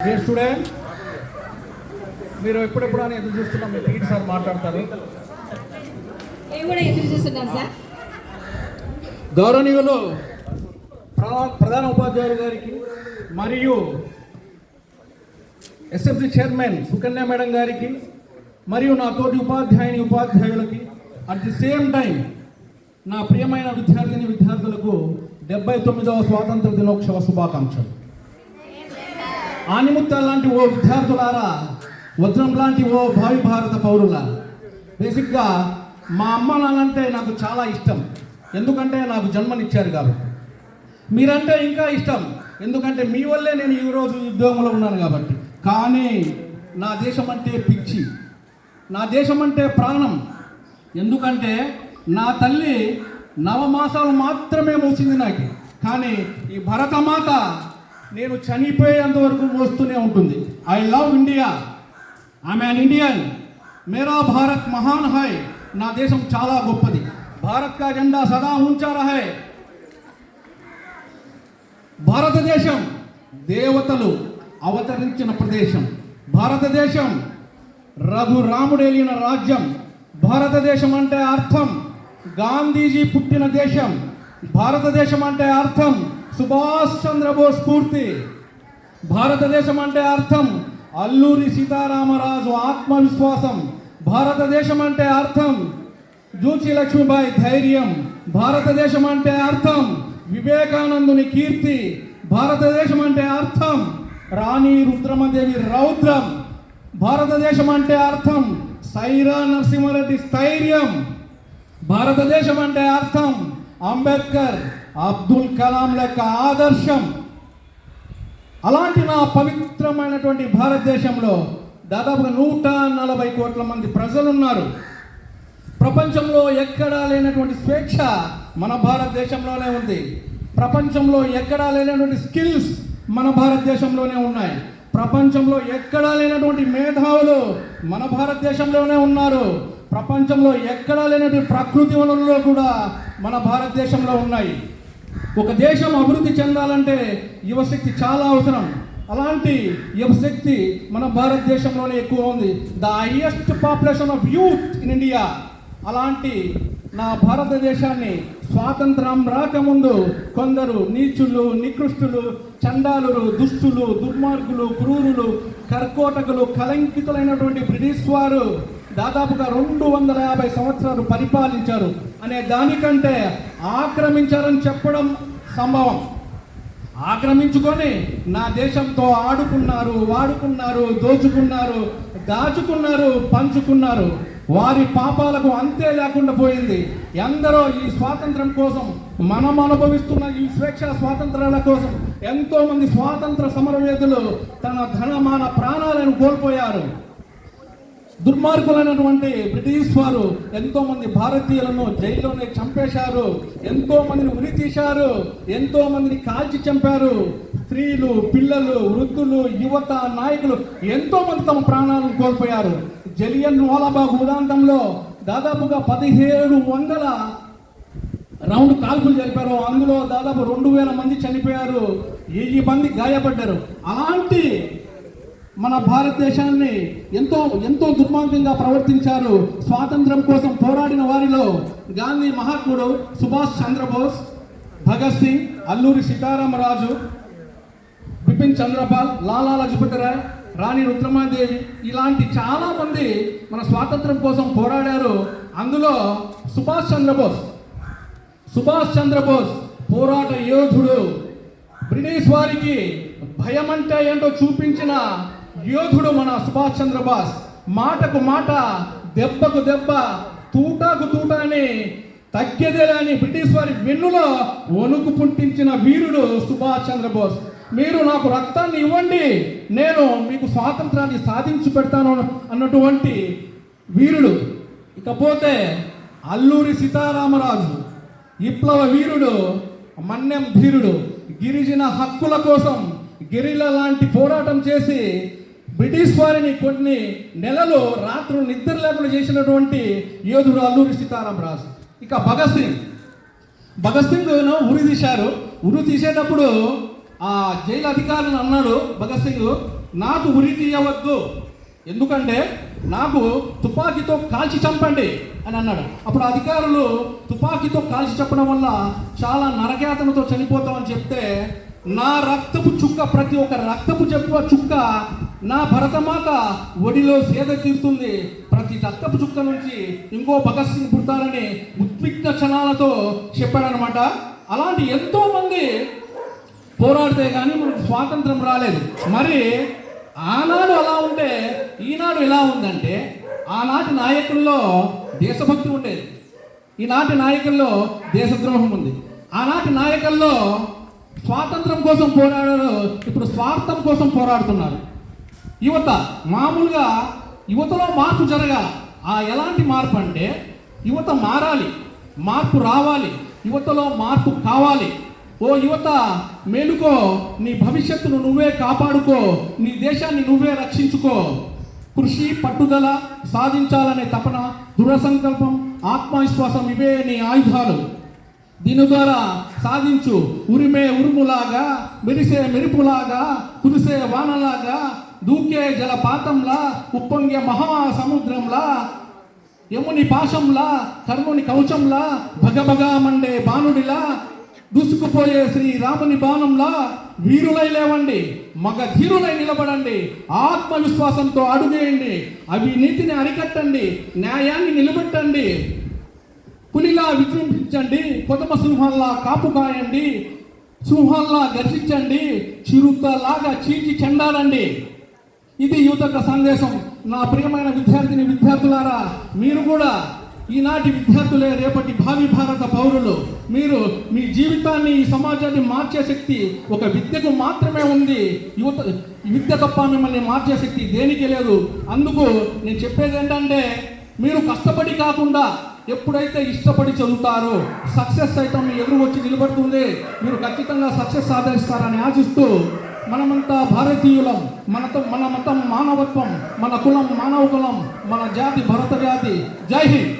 Dear student మీరు ఎప్పుడెప్పుడు అని ఎదురు చూస్తున్నాం మీ టీచర్ సార్ మాట్లాడతారు. గౌరవనీయులు ప్ర- ప్రధాన ఉపాధ్యాయులు గారికి మరియు ఎస్ఎఫ్సి చైర్మన్ సుకన్య మేడం గారికి మరియు నా తోటి ఉపాధ్యాయుని ఉపాధ్యాయులకి అట్ ది సేమ్ టైం నా ప్రియమైన విద్యార్థిని విద్యార్థులకు డెబ్బై తొమ్మిదవ స్వాతంత్ర దినోత్సవ శుభాకాంక్షలు. ఆనిముత్యాల లాంటి ఓ విద్యార్థులారా వజ్రం లాంటి ఓ భావి భారత పౌరుల. బేసిక్గా మా అమ్మ నాన్నంటే నాకు చాలా ఇష్టం. ఎందుకంటే నాకు జన్మనిచ్చారు కాబట్టి. మీరంటే ఇంకా ఇష్టం. ఎందుకంటే మీ వల్లే నేను ఈరోజు ఉద్యోగంలో ఉన్నాను కాబట్టి. కానీ నా దేశం అంటే పిచ్చి. నా దేశం అంటే ప్రాణం. ఎందుకంటే నా తల్లి నవమాసాలు మాత్రమే మోసింది నాకు. కానీ ఈ భరతమాత నేను చనిపోయేంత వరకు మోస్తూనే ఉంటుంది. I love India I'm an Indian మేరా భారత్ మహాన్ హై. నా దేశం చాలా గొప్పది. భారత్ కా జెండా సదా ఉంచా రహే. భారతదేశం దేవతలు అవతరించిన ప్రదేశం. భారతదేశం రఘురాముడేలిన రాజ్యం. భారతదేశం అంటే అర్థం. గాంధీజీ పుట్టిన దేశం. భారతదేశం అంటే అర్థం. సుభాష్ చంద్రబోస్ స్ఫూర్తి. భారతదేశం అంటే అర్థం. అల్లూరి సీతారామరాజు ఆత్మవిశ్వాసం. భారతదేశం అంటే అర్థం. జూచి లక్ష్మీబాయి ధైర్యం. భారతదేశం అంటే అర్థం. వివేకానందుని కీర్తి. భారతదేశం అంటే అర్థం. రాణి రుద్రమదేవి రౌద్రం. భారతదేశం అంటే అర్థం. సైరా నరసింహారెడ్డి స్థైర్యం. భారతదేశం అంటే అర్థం. అంబేద్కర్ అబ్దుల్ కలాం లెక్క ఆదర్శం. అలాంటి నా పవిత్రమైనటువంటి భారతదేశంలో దాదాపుగా నూట నలభై కోట్ల మంది ప్రజలు ఉన్నారు ప్రపంచంలో ఎక్కడా లేనటువంటి స్వేచ్ఛ మన భారతదేశంలోనే ఉంది. ప్రపంచంలో ఎక్కడా లేనటువంటి స్కిల్స్ మన భారతదేశంలోనే ఉన్నాయి. ప్రపంచంలో ఎక్కడా లేనటువంటి మేధావులు మన భారతదేశంలోనే ఉన్నారు. ప్రపంచంలో ఎక్కడా లేనటువంటి ప్రకృతి వనరులు కూడా మన భారతదేశంలో ఉన్నాయి. ఒక దేశం అభివృద్ధి చెందాలంటే యువశక్తి చాలా అవసరం. అలాంటి యువశక్తి మన భారతదేశంలోనే ఎక్కువ ఉంది. The highest population of youth in India అలాంటి నా భారతదేశాన్ని స్వాతంత్రం రాకముందు కొందరు నీచులు నికృష్టులు చండాలులు దుష్టులు దుర్మార్గులు క్రూరులు కర్కోటకులు కలంకితులైనటువంటి బ్రిటిష్ వారు దాదాపుగా రెండు వందల యాభై సంవత్సరాలు పరిపాలించారు అనే దానికంటే ఆక్రమించారని చెప్పడం సంభవం. ఆక్రమించుకొని నా దేశంతో ఆడుకున్నారు వాడుకున్నారు దోచుకున్నారు దాచుకున్నారు పంచుకున్నారు. వారి పాపాలకు అంతే లేకుండా పోయింది. ఎందరో ఈ స్వాతంత్రం కోసం మనం అనుభవిస్తున్న ఈ స్వేచ్ఛ స్వాతంత్రాల కోసం ఎంతోమంది స్వాతంత్ర సమరవేదులు తన ధనమాన ప్రాణాలను కోల్పోయారు. దుర్మార్గులైనటువంటి బ్రిటిష్ వారు ఎంతో మంది భారతీయులను జైల్లోనే చంపేశారు ఎంతో మందిని ఉరి తీశారు ఎంతో మందిని కాల్చి చంపారు. స్త్రీలు పిల్లలు వృద్ధులు యువత నాయకులు ఎంతో మంది తమ ప్రాణాలను కోల్పోయారు. జలియన్ వాలాబాగ్ ఉదాంతంలో దాదాపుగా పదిహేడు వందల రౌండ్ కాల్పులు జరిపారు. అందులో దాదాపు రెండు వేల మంది చనిపోయారు. వెయ్యి మంది గాయపడ్డారు. అలాంటి మన భారతదేశాన్ని ఎంతో ఎంతో దుర్మార్గంగా ప్రవర్తించారు స్వాతంత్రం కోసం పోరాడిన వారిలో గాంధీ మహాత్ముడు సుభాష్ చంద్రబోస్ భగత్ సింగ్ అల్లూరి సీతారామరాజు బిపిన్ చంద్రపాల్ లాలా లజపతి రాయ్ రాణి రుద్రమాదేవి ఇలాంటి చాలామంది మన స్వాతంత్రం కోసం పోరాడారు. అందులో సుభాష్ చంద్రబోస్ సుభాష్ చంద్రబోస్ పోరాట యోధుడు. బ్రిటిష్ వారికి భయం అంటే ఏంటో చూపించిన యోధుడు మన సుభాష్ చంద్రబోస్. మాటకు మాట దెబ్బకు దెబ్బ తూటాకు తూట అని తగ్గేదేలే అని బ్రిటిష్ వారి వెన్నులో వణుకు పుట్టించిన వీరుడు సుభాష్ చంద్రబోస్. మీరు నాకు రక్తాన్ని ఇవ్వండి నేను మీకు స్వాతంత్రాన్ని సాధించి పెడతాను అన్నటువంటి వీరుడు. ఇకపోతే అల్లూరి సీతారామరాజు విప్లవ వీరుడు మన్యం ధీరుడు గిరిజన హక్కుల కోసం గిరిల లాంటి పోరాటం చేసి బ్రిటిష్ వారిని కొన్ని నెలలు రాత్రులు నిద్ర లేకుండా చేసినటువంటి యోధుడు అల్లూరి సీతారామరాజు ఇక భగత్ సింగ్. భగత్ సింగ్ ఉరి తీశారు ఉరి తీసేటప్పుడు ఆ జైలు అధికారులను అన్నాడు భగత్ సింగ్ నాకు ఉరి తీయవద్దు. ఎందుకంటే నాకు తుపాకీతో కాల్చి చంపండి. అని అన్నాడు. అప్పుడు అధికారులు తుపాకీతో కాల్చి చెప్పడం వల్ల చాలా నరకేతనతో చనిపోతామని చెప్తే నా రక్తపు చుక్క ప్రతి ఒక్క రక్తపు చెప్పు చుక్క నా భరతమాత ఒడిలో సేద తీరుతుంది. ప్రతి రక్తపు చుక్క నుంచి ఇంకో భగత్ సింగ్ పుడతారని ఉద్విగ్న క్షణాలతో చెప్పాడనమాట అలాంటి ఎంతో మంది పోరాడితే కానీ మనకు స్వాతంత్రం రాలేదు. మరి ఆనాడు అలా ఉంటే ఈనాడు ఎలా ఉందంటే ఆనాటి నాయకుల్లో దేశభక్తి ఉండేది. ఈనాటి నాయకుల్లో దేశద్రోహం ఉంది. ఆనాటి నాయకుల్లో స్వాతంత్రం కోసం పోరాడారు ఇప్పుడు స్వార్థం కోసం పోరాడుతున్నారు. యువత మామూలుగా యువతలో మార్పు జరగాల. ఆ ఎలాంటి మార్పు అంటే యువత మారాలి మార్పు రావాలి యువతలో మార్పు కావాలి. ఓ యువత మేలుకో నీ భవిష్యత్తును నువ్వే కాపాడుకో నీ దేశాన్ని నువ్వే రక్షించుకో. కృషి పట్టుదల సాధించాలనే తపన దృఢ సంకల్పం ఆత్మవిశ్వాసం ఇవే నీ ఆయుధాలు. దీని ద్వారా సాధించు ఉరిమే ఉరుములాగా మెరిసే మెరుపులాగా కురిసే వానలాగా దూకే జలపాతంలా ఉప్పొంగే మహాసముద్రంలా యముని పాశంలా కర్ముని కవచంలా భగభగా మండే బాణుడిలా దూసుకుపోయే శ్రీ రాముని బాణంలా వీరులై లేవండి మగ ధీరులై నిలబడండి ఆత్మవిశ్వాసంతో అడుగేయండి అవినీతిని అరికట్టండి న్యాయాన్ని నిలబెట్టండి. పులిలా విజృంభించండి కొదమ సింహంలా కాపు కాయండి సింహంలా గర్జించండి చిరుతలాగా చీల్చి చెండాలండి ఇది యువత సందేశం. నా ప్రియమైన విద్యార్థిని విద్యార్థులారా మీరు కూడా ఈనాటి విద్యార్థులే రేపటి భావి భారత పౌరులు. మీరు మీ జీవితాన్ని ఈ సమాజాన్ని మార్చే శక్తి ఒక విద్యకు మాత్రమే ఉంది. యువత విద్య తప్ప మిమ్మల్ని మార్చే శక్తి దేనికి లేదు. అందుకు నేను చెప్పేది ఏంటంటే మీరు కష్టపడి కాకుండా ఎప్పుడైతే ఇష్టపడి చదువుతారో సక్సెస్ అయితే మీ ఎదురు వచ్చి నిలబడుతుంది. మీరు ఖచ్చితంగా సక్సెస్ సాధిస్తారని ఆశిస్తూ మనమంతా భారతీయులం మనతో మన మతం మానవత్వం మన కులం మానవ కులం మన జాతి భరత జాతి జై హింద్!